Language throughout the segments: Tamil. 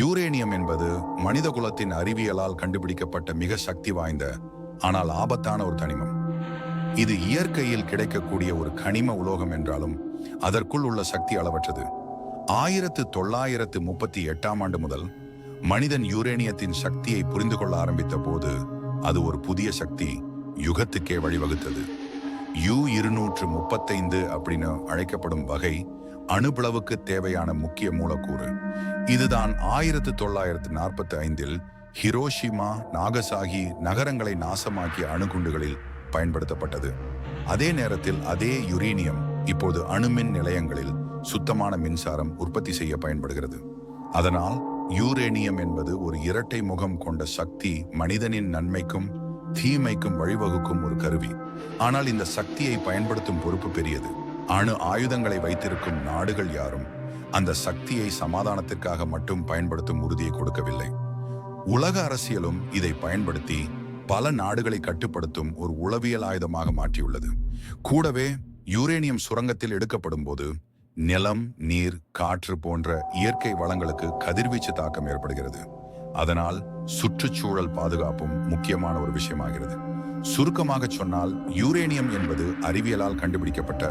யூரேனியம் என்பது மனித குலத்தின் அறிவியலால் கண்டுபிடிக்கப்பட்ட மிக சக்தி வாய்ந்த ஆனால் ஆபத்தான ஒரு தனிமம். இது இயற்கையில் கிடைக்கக்கூடிய ஒரு கனிம உலோகம் என்றாலும் அதற்குள் உள்ள சக்தி அளவற்றது. ஆயிரத்து தொள்ளாயிரத்து முப்பத்தி எட்டாம் ஆண்டு முதல் மனிதன் யூரேனியத்தின் சக்தியை புரிந்து கொள்ள ஆரம்பித்த போது அது ஒரு புதிய சக்தி யுகத்துக்கே வழிவகுத்தது. யூ இருநூற்று முப்பத்தைந்து அப்படின்னு அழைக்கப்படும் வகை அணுபிளவுக்கு தேவையான முக்கிய மூலக்கூறு. இதுதான் ஆயிரத்து தொள்ளாயிரத்து நாற்பத்தி ஐந்தில் ஹிரோஷிமா நாகசாகி நகரங்களை நாசமாக்கிய அணுகுண்டுகளில் பயன்படுத்தப்பட்டது. அதே நேரத்தில் அதே யுரேனியம் இப்போது அணுமின் நிலையங்களில் சுத்தமான மின்சாரம் உற்பத்தி செய்ய பயன்படுகிறது. அதனால் யூரேனியம் என்பது ஒரு இரட்டை முகம் கொண்ட சக்தி மனிதனின் நன்மைக்கும் தீமைக்கும் வழிவகுக்கும் ஒரு கருவி. ஆனால் இந்த சக்தியை பயன்படுத்தும் பொறுப்பு பெரியது. அணு ஆயுதங்களை வைத்திருக்கும் நாடுகள் யாரும் அந்த சக்தியை சமாதானத்திற்காக மட்டும் பயன்படுத்தும் உறுதியை கொடுக்கவில்லை. உலக அரசியலும் இதை பயன்படுத்தி பல நாடுகளை கட்டுப்படுத்தும் ஒரு உளவியல் ஆயுதமாக மாற்றியுள்ளது. கூடவே யூரேனியம் சுரங்கத்தில் எடுக்கப்படும் போது நிலம் நீர் காற்று போன்ற இயற்கை வளங்களுக்கு கதிர்வீச்சு தாக்கம் ஏற்படுகிறது. அதனால் சுற்றுச்சூழல் பாதுகாப்பும் முக்கியமான ஒரு விஷயமாகிறது. சுருக்கமாக சொன்னால் யூரேனியம் என்பது அறிவியலால் கண்டுபிடிக்கப்பட்ட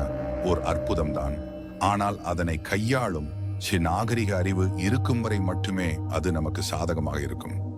ஒரு அற்புதம்தான். ஆனால் அதனை கையாளும் சி நாகரிக அறிவு இருக்கும் வரை மட்டுமே அது நமக்கு சாதகமாக இருக்கும்.